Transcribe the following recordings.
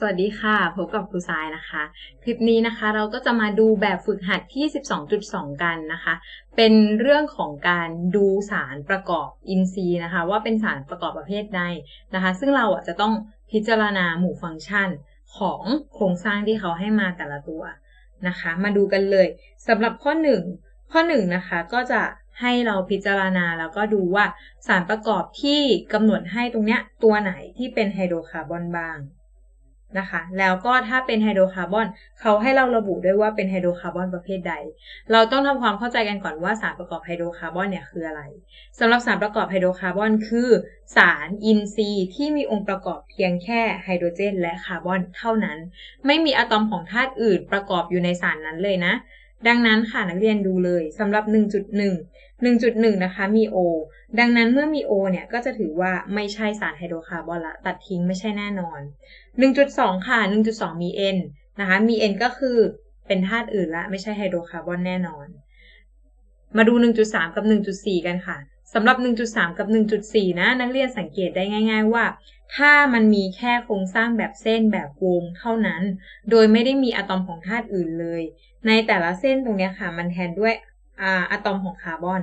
สวัสดีค่ะ พบกับครูทรายนะคะ คลิปนี้นะคะเราก็จะมาดูแบบฝึกหัดที่ 12.2 กันนะคะ เป็นเรื่องของการดูสารประกอบอินทรีย์นะคะ ว่าเป็นสารประกอบประเภทใดนะคะ ซึ่งเราอะจะต้องพิจารณาหมู่ฟังก์ชันของโครงสร้างที่เขาให้มาแต่ละตัวนะคะ มาดูกันเลยสำหรับข้อ 1 ข้อ 1 นะคะก็จะให้เราพิจารณาแล้วก็ดูว่าสารประกอบที่กำหนดให้ตรงเนี้ยตัวไหนที่เป็นไฮโดรคาร์บอนบ้าง นะคะ แล้วก็ถ้าเป็นไฮโดรคาร์บอนเขาให้เราระบุด้วยว่าเป็นไฮโดรคาร์บอนประเภทใด เราต้องทำความเข้าใจกันก่อนว่าสารประกอบไฮโดรคาร์บอนเนี่ยคืออะไรสำหรับสารประกอบไฮโดรคาร์บอนคือสารอินทรีย์ที่มีองค์ประกอบเพียงแค่ไฮโดรเจน และคาร์บอนเท่านั้น ไม่มีอะตอมของธาตุอื่นประกอบอยู่ในสารนั้นเลยนะ ดังนั้นค่ะนักเรียนดูเลยสำหรับ 1.1 1.1 นะคะมี O ดังนั้นเมื่อมี O เนี่ยก็จะถือว่าไม่ใช่สารไฮโดรคาร์บอนละ ตัดทิ้งไม่ใช่แน่นอน 1.2 ค่ะ 1.2 มี N นะคะ มี N ก็คือเป็นธาตุอื่นละ ไม่ใช่ไฮโดรคาร์บอนแน่นอน มาดู 1.3 กับ 1.4 กันค่ะสำหรับ 1.3 กับ 1.4 นะ นักเรียนสังเกตได้ง่าย ๆ ว่า ถ้ามันมีแค่โครงสร้างแบบเส้นแบบวงเท่านั้น โดยไม่ได้มีอะตอมของธาตุอื่นเลย ในแต่ละเส้นตรงนี้ค่ะ มันแทนด้วย อะตอมของคาร์บอน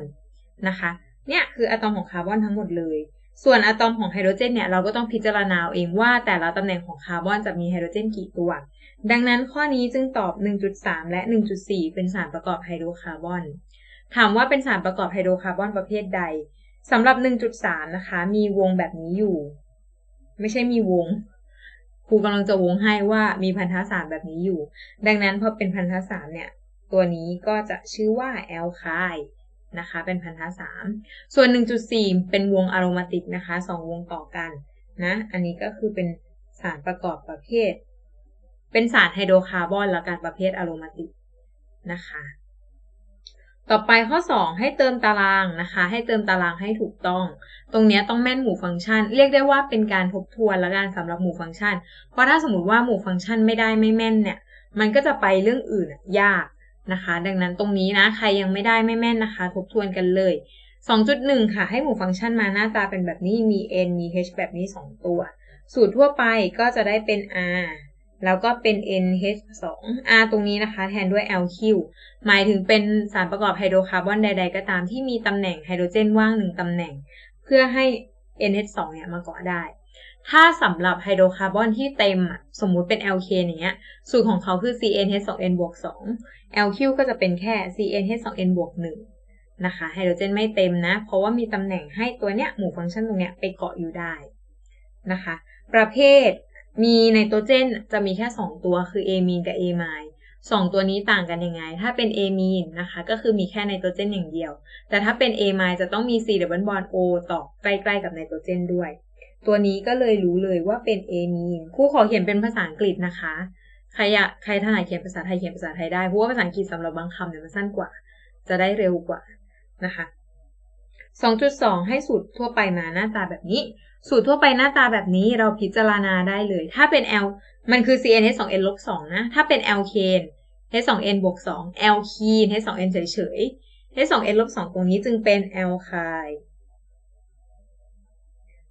นะคะเนี่ยคืออะตอมของคาร์บอนทั้งหมดเลย ส่วนอะตอมของไฮโดรเจนเนี่ยเราก็ต้องพิจารณาเองว่าแต่ละตำแหน่งของคาร์บอนจะมีไฮโดรเจนกี่ตัว ดังนั้นข้อนี้จึงตอบ 1.3 และ 1.4 เป็นสารประกอบไฮโดรคาร์บอน ถามว่าเป็นสารประกอบไฮโดรคาร์บอนประเภทใดสำหรับ 1.3 นะคะ มีวงแบบนี้อยู่ ไม่ใช่มีวงครูกำลังจะวงให้ว่ามีพันธะสารแบบนี้อยู่ ดังนั้นพอเป็นพันธะสารเนี่ย ตัวนี้ก็จะชื่อว่าแอลคายนะคะ เป็นพันธะสามส่วน 1.4 เป็นวงอะโรมาติกนะคะสองวงต่อกันนะ อันนี้ก็คือเป็นสารประกอบประเภท เป็นสารไฮโดรคาร์บอนและการประเภทอะโรมาติกนะคะ ต่อไปข้อ 2 ให้เติมตารางนะคะ ให้เติมตารางให้ถูกต้อง ตรงนี้ต้องแม่นหมู่ฟังก์ชัน เรียกได้ว่าเป็นการทบทวนและการสำหรับหมู่ฟังก์ชัน เพราะถ้าสมมติว่าหมู่ฟังก์ชันไม่ได้ไม่แม่นเนี่ย มันก็จะไปเรื่องอื่นยาก นะคะ ดังนั้นตรงนี้นะใครยังไม่ได้ไม่แม่นนะคะ ทบทวนกันเลย 2.1 ค่ะ ให้หมู่ฟังก์ชันมาหน้าตาเป็นแบบนี้มี n มี h แบบนี้ 2 ตัว สูตรทั่วไปก็จะได้เป็น r แล้วก็เป็น NH2 R ตรงนี้นะคะ แทนด้วย LQ หมายถึงเป็นสารประกอบไฮโดรคาร์บอนใด ๆ ก็ตามที่มีตำแหน่งไฮโดรเจนว่างหนึ่งตำแหน่ง เพื่อให้ NH2 เนี่ยมาเกาะได้ ถ้าสำหรับไฮโดรคาร์บอนที่เต็มสมมุติเป็น LK อย่างเงี้ย สูตรของเขาคือ CnH2n บวก2 LQ ก็จะเป็นแค่ CnH2n บวก1นะคะไฮโดรเจนไม่เต็มนะ เพราะว่ามีตำแหน่งให้ตัวเนี้ยหมู่ฟังก์ชันตรงเนี้ยไปเกาะอยู่ได้นะคะ ประเภทมีไนโตรเจนจะมีแค่ 2 ตัวคือเอมีนกับเอไมล์สองตัวนี้ต่างกันยังไง ถ้าเป็นเอมีนนะคะ ก็คือมีแค่ไนโตรเจนอย่างเดียว แต่ถ้าเป็นเอไมล์จะต้องมี C ดับเบิลบอนด์ O ต่อใกล้ๆกับไนโตรเจนด้วย ตัวนี้ก็เลยรู้เลยว่าเป็นเอมีนครูขอเขียนเป็นภาษาอังกฤษนะคะ ใครอยากใครถนัดเขียนภาษาไทยเขียนภาษาไทยได้ เพราะว่าภาษาอังกฤษสำหรับบางคำเนี่ยมันสั้นกว่า จะได้เร็วกว่านะคะ2.2 ให้สูตรทั่วไปมาหน้าตาแบบนี้ สูตรทั่วไปหน้าตาแบบนี้เราพิจารณาได้เลย ถ้าเป็น L มันคือ CnH2n ลบ2นะ ถ้าเป็น alkane H2n บวก2 alkene H2n เฉยๆ H2n ลบ2ตรงนี้จึงเป็น alkyne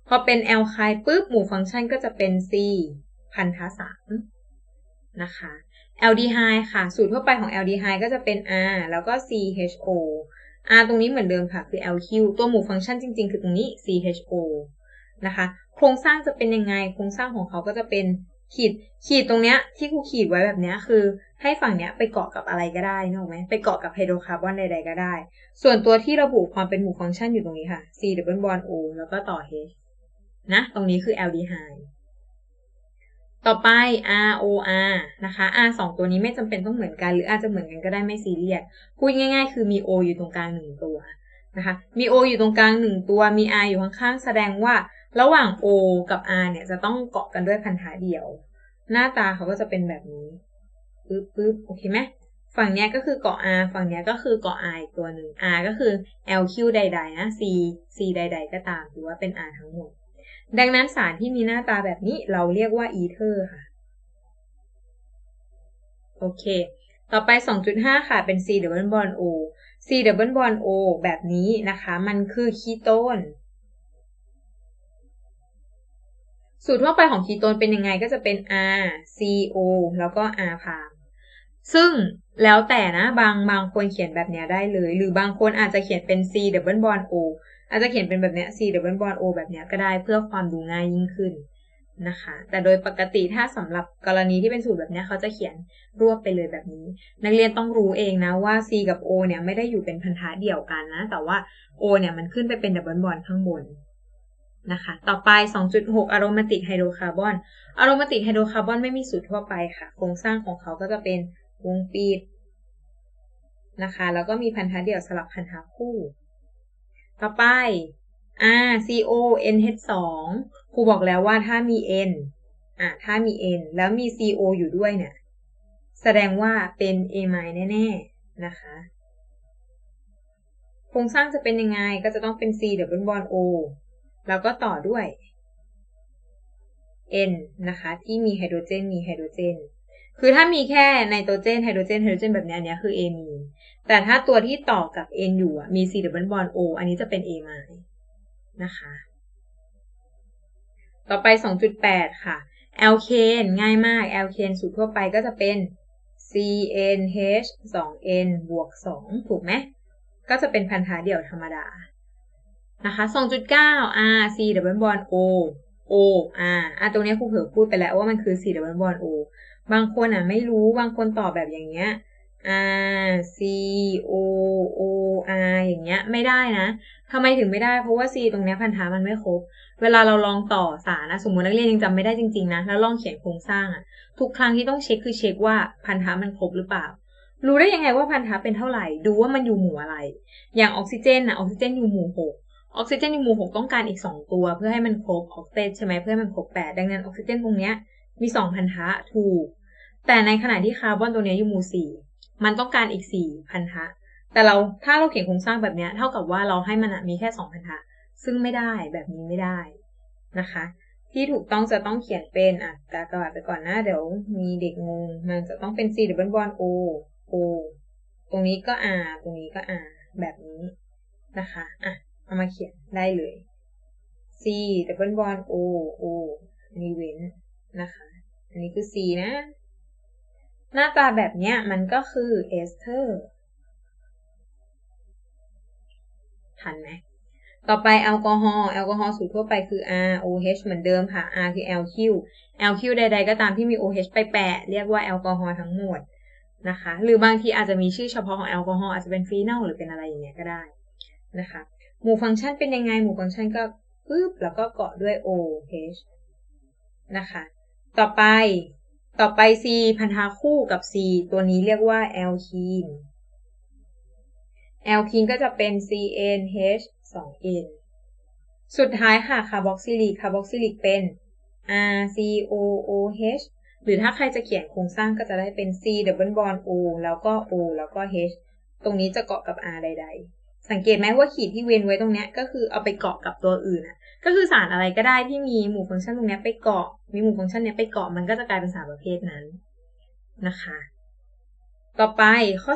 พอเป็น alkyne ปุ๊บ หมู่ฟังก์ชันก็จะเป็น C พันธะสามนะคะ aldehyde ค่ะ สูตรทั่วไปของ aldehyde ก็จะเป็น R แล้วก็ CHO R ตรงนี้เหมือนเดิมค่ะ คือ LQ ตัวหมู่ฟังก์ชันจริงๆ คือตรงนี้ CHO นะคะ โครงสร้างจะเป็นยังไง โครงสร้างของเขาก็จะเป็นขีด ขีดตรงเนี้ยที่ครูขีดไว้แบบเนี้ยคือ ให้ฝั่งเนี้ยไปเกาะกับอะไรก็ได้นะไหมไปเกาะกับไฮโดรคาร์บอนใดๆก็ได้ ส่วนตัวที่ระบุความเป็นหมู่ฟังก์ชันอยู่ตรงนี้ค่ะ C double bond O แล้วก็ต่อ H นะ ตรงนี้คือ aldehyde ต่อไป R O R นะคะ R สองตัวนี้ไม่จำเป็นต้องเหมือนกัน หรืออาจจะเหมือนกันก็ได้ไม่ซีเรียส พูดง่ายๆ คือมี O อยู่ตรงกลางหนึ่งตัวนะคะ มี O อยู่ตรงกลางหนึ่งตัว มี R อยู่ข้างๆ แสดงว่าระหว่าง O กับ R เนี่ยจะต้องเกาะกันด้วยพันธะเดียว หน้าตาเขาก็จะเป็นแบบนี้ปึ๊บปึ๊บโอเคไหมฝั่งนี้ก็คือเกาะ R ฝั่งนี้ก็คือเกาะ R อีกตัวหนึ่ง R ก็คือ LQ ใดๆนะ C C ใด ๆ ก็ตามหรือว่าเป็น R ทั้งหมด ดังนั้นสารที่มีหน้าตาแบบนี้เราเรียกว่าอีเทอร์ค่ะ โอเค ต่อไป 2.5 ค่ะ เป็น C double bond O C double bond O แบบนี้นะคะ มันคือคีโตน สูตรทั่วไปของคีโตนเป็นยังไงก็จะเป็น R C O แล้วก็ R พามซึ่งแล้วแต่นะบางบางคนเขียนแบบนี้ได้เลย หรือบางคนอาจจะเขียนเป็น C double bond O อาจจะเขียนเป็นแบบเนี้ย C double bond O แบบเนี้ยก็ได้เพื่อความดูง่ายยิ่งขึ้นนะคะ แต่โดยปกติถ้าสำหรับกรณีที่เป็นสูตรแบบนี้เขาจะเขียนรวบไปเลยแบบนี้ นักเรียนต้องรู้เองนะว่า C กับ O เนี่ยไม่ได้อยู่เป็นพันธะเดียวกันนะ แต่ว่า O เนี่ยมันขึ้นไปเป็นดับเบิลบอนข้างบนนะคะ ต่อไป 2.6อะโรมาติกไฮโดรคาร์บอนอะโรมาติกไฮโดรคาร์บอนไม่มีสูตรทั่วไปค่ะ โครงสร้างของเขาก็จะเป็นวงปิดนะคะ แล้วก็มีพันธะเดี่ยวสลับพันธะคู่ ต่อไป R CO NH2 ครูบอกแล้วว่าถ้ามี N อะถ้ามี N แล้วมี CO อยู่ด้วยเนี่ย แสดงว่าเป็น A ไมแน่ๆ นะคะโครงสร้างจะเป็นยังไงก็จะต้องเป็น C เดี๋ยวเป็นบอล O แล้วก็ต่อด้วย N นะคะ ที่มีไฮโดรเจนมีไฮโดรเจน คือถ้ามีแค่ไนโตรเจนไฮโดรเจนไฮโดรเจนแบบนี้อันนี้คือ A มี แต่ถ้าตัวที่ต่อกับ N อยู่มี C เดี๋ยวเป็นบอล O อันนี้จะเป็น A ไมนะคะ ต่อไป 2.8 ค่ะแอลเคนง่ายมากแอลเคนสูตรทั่วไปก็จะเป็น CNH 2N บวก 2 ถูกไหม ก็จะเป็นพันธะเดี่ยวธรรมดา นะคะ 2.9 R C double bond O O R อะตรงนี้ครูเผอพูดไปแล้วว่ามันคือ C double bond O บางคนอะไม่รู้ บางคนตอบแบบอย่างเงี้ย R C O O R อย่างเงี้ย ไม่ได้นะทำไมถึงไม่ได้ เพราะว่า C ตรงนี้พันธะมันไม่ครบ เวลาเราลองต่อสารนะ สมมตินักเรียนยังจำไม่ได้จริงๆนะ แล้วลองเขียนโครงสร้างอะทุกครั้งที่ต้องเช็คคือเช็คว่าพันธะมันครบหรือเปล่า รู้ได้ยังไงว่าพันธะเป็นเท่าไหร่ ดูว่ามันอยู่หมู่อะไร อย่างออกซิเจนอะออกซิเจนอยู่หมู่หกออกซิเจนอยู่หมู่หกต้องการอีกสองตัวเพื่อให้มันครบออกซิเจนใช่ไหมเพื่อให้มันครบแปดดังนั้นออกซิเจนตรงเนี้ยมีสองพันธะถูก แต่ในขณะที่คาร์บอนตัวนี้อยู่หมู่สี่ มันต้องการอีกสี่พันธะ แต่เราถ้าเราเขียนโครงสร้างแบบนี้เท่ากับว่าเราให้มันมีแค่สองพันธะ ซึ่งไม่ได้แบบนี้ไม่ได้นะคะ ที่ถูกต้องจะต้องเขียนเป็นอะกากระบาดไปก่อนนะ เดี๋ยวมีเด็กงงมันจะต้องเป็น C double bond O O ตรงนี้ก็ R ตรงนี้ก็ R แบบนี้นะคะอะเอามาเขียนได้เลย C double bond O O อันนี้เว้นนะคะ อันนี้คือ C นะ หน้าตาแบบนี้มันก็คือเอสเตอร์ทันไหมต่อไปแอลกอฮอล์แอลกอฮอล์สูตรทั่วไปคือ R OH เหมือนเดิมค่ะ R คือ LQ LQ ใด ๆ ก็ตามที่มี OH ไปแปะ เรียกว่าแอลกอฮอล์ทั้งหมดนะคะ หรือบางทีอาจจะมีชื่อเฉพาะของแอลกอฮอล์อาจจะเป็นฟีนอลหรือเป็นอะไรอย่างเงี้ยก็ได้นะคะหมู่ฟังก์ชันเป็นยังไง หมู่ฟังก์ชันก็ปึ๊บแล้วก็เกาะด้วย OH นะคะ ต่อไป ต่อไป C พันธะคู่กับ C ตัวนี้เรียกว่าแอลคีนแอลคีนก็จะเป็น CnH 2n สุดท้ายค่ะคาร์บอกซิลิกคาร์บอกซิลิกเป็น RCOOH หรือถ้าใครจะเขียนโครงสร้างก็จะได้เป็น C double bond O แล้วก็ O แล้วก็ H ตรงนี้จะเกาะกับ R ใด ๆ สังเกตไหมว่าขีดที่เว้นไว้ตรงนี้ก็คือเอาไปเกาะกับตัวอื่นอะ ก็คือสารอะไรก็ได้ที่มีหมู่ฟังก์ชันตรงนี้ไปเกาะ มีมู่ฟังก์ชันนี้ไปเกาะมันก็จะกลายเป็นสารประเภทนั้นนะคะ ต่อไปข้อ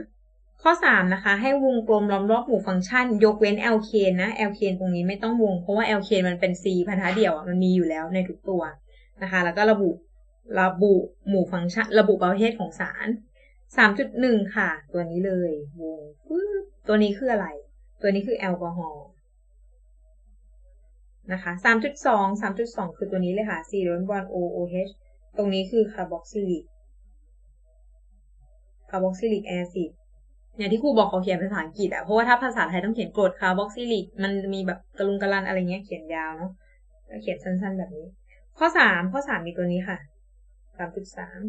3 ข้อ 3 นะคะ ให้วงกลมล้อมรอบหมู่ฟังก์ชัน ยกเว้น l เคนะ l เคนตรงนี้ไม่ต้องวง เพราะว่า l เคนมันเป็น c พันธะเดี่ยวมันมีอยู่แล้วในทุกตัวนะคะ แล้วก็ระบุระบุหมู่ฟังก์ชัน ระบุประเภทของสาร 3.1 ค่ะ ตัวนี้เลยวงตัวนี้คืออะไร ตัวนี้คือแอลกอฮอล์ นะคะ3.2 3.2 คือตัวนี้เลยค่ะ C ล้วนบอล OOH ตรงนี้คือคาร์บอกซิลิกคาร์บอกซิลิกแอซิดอย่างที่ครูบอกเขาเขียนภาษาอังกฤษอะเพราะว่าถ้าภาษาไทยต้องเขียนกรดคาร์บอกซิลิกมันมีแบบกระลุงกระลันอะไรเงี้ยเขียนยาวเนาะเขียนสั้นๆ แบบนี้ ข้อสามข้อสามมีตัวนี้ค่ะสามจุดสาม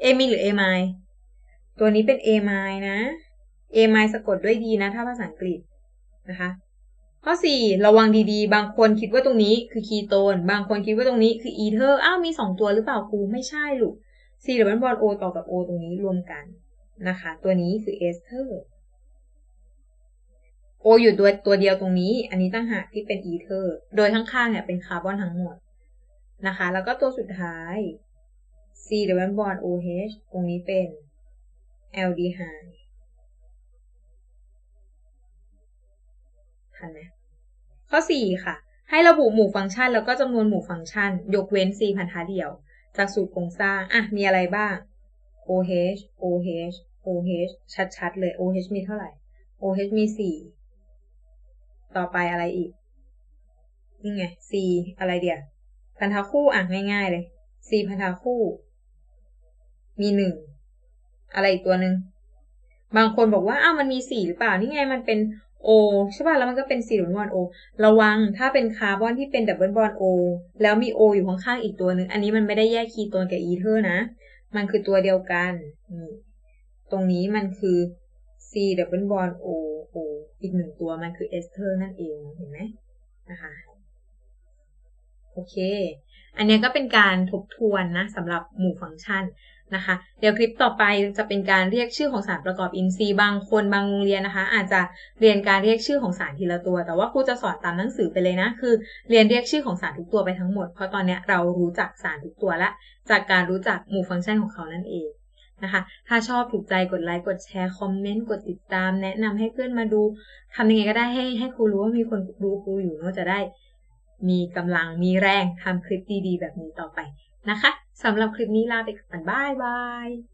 เอมีหรือเอไมตัวนี้เป็นเอไมนะเอไมสะกดด้วยดีนะ ถ้าภาษาอังกฤษนะคะ ข้อสี่ระวังดีๆ บางคนคิดว่าตรงนี้คือคีโตน บางคนคิดว่าตรงนี้คืออีเทอร์ อ้าวมีสองตัวหรือเปล่าครูไม่ใช่ลูกซีหรือมันบอลโอต่อกับโอตรงนี้รวมกันนะคะ ตัวนี้คือเอสเทอร์โออยู่ตัวตัวเดียวตรงนี้ อันนี้ตั้งหากที่เป็นอีเทอร์ โดยข้างๆเนี่ยเป็นคาร์บอนทั้งหมดนะคะ แล้วก็ตัวสุดท้าย C เดวินบอล OH ตรงนี้เป็นแอลดีไฮันไหมข้อ 4 ค่ะ ให้ระบุหมู่ฟังก์ชันแล้วก็จำนวนหมู่ฟังก์ชัน ยกเว้น c พันธะเดียว จากสูตรโครงสร้าง อะ มีอะไรบ้าง OH OH OH ชัดๆ เลย OH มีเท่าไหร่ OH มีสี่ต่อไปอะไรอีก นี่ไง C อะไรเดียว พันธะคู่อะง่ายๆเลย C พันธะคู่ มีหนึ่งอะไรอีกตัวหนึ่ง บางคนบอกว่า อ้าว มันมีสี่หรือเปล่า นี่ไง มันเป็น O ใช่ป่ะ แล้วมันก็เป็นสี่ดับเบิลบอล O ระวังถ้าเป็นคาร์บอนที่เป็นดับเบิลบอล O แล้วมี O อยู่ข้างๆอีกตัวหนึ่ง อันนี้มันไม่ได้แยกคีโตนกับอีเทอร์นะ มันคือตัวเดียวกันนี่ตรงนี้มันคือ C ดับเบิลบอล O O อีกหนึ่งตัวมันคือเอสเทอร์นั่นเอง เห็นไหมนะคะโอเค อันนี้ก็เป็นการทบทวนนะสำหรับหมู่ฟังก์ชัน นะคะ เดี๋ยวคลิปต่อไปจะเป็นการเรียกชื่อของสารประกอบอินทรีย์บางคนบางโรงเรียนนะคะ อาจจะเรียนการเรียกชื่อของสารทีละตัว แต่ว่าครูจะสอนตามหนังสือไปเลยนะ คือเรียนเรียกชื่อของสารทุกตัวไปทั้งหมด เพราะตอนนี้เรารู้จักสารทุกตัวและ จากการรู้จักหมู่ฟังก์ชันของเขานั่นเองนะคะ ถ้าชอบถูกใจกดไลค์กดแชร์คอมเมนต์กดติดตาม แนะนำให้เพื่อนมาดูทำยังไงก็ได้ให้ให้ครูรู้ว่ามีคนดูครูอยู่เนาะจะได้ มีกำลังมีแรงทำคลิปดีๆ แบบนี้ต่อไปนะคะ สำหรับคลิปนี้ลาไปก่อนบายบาย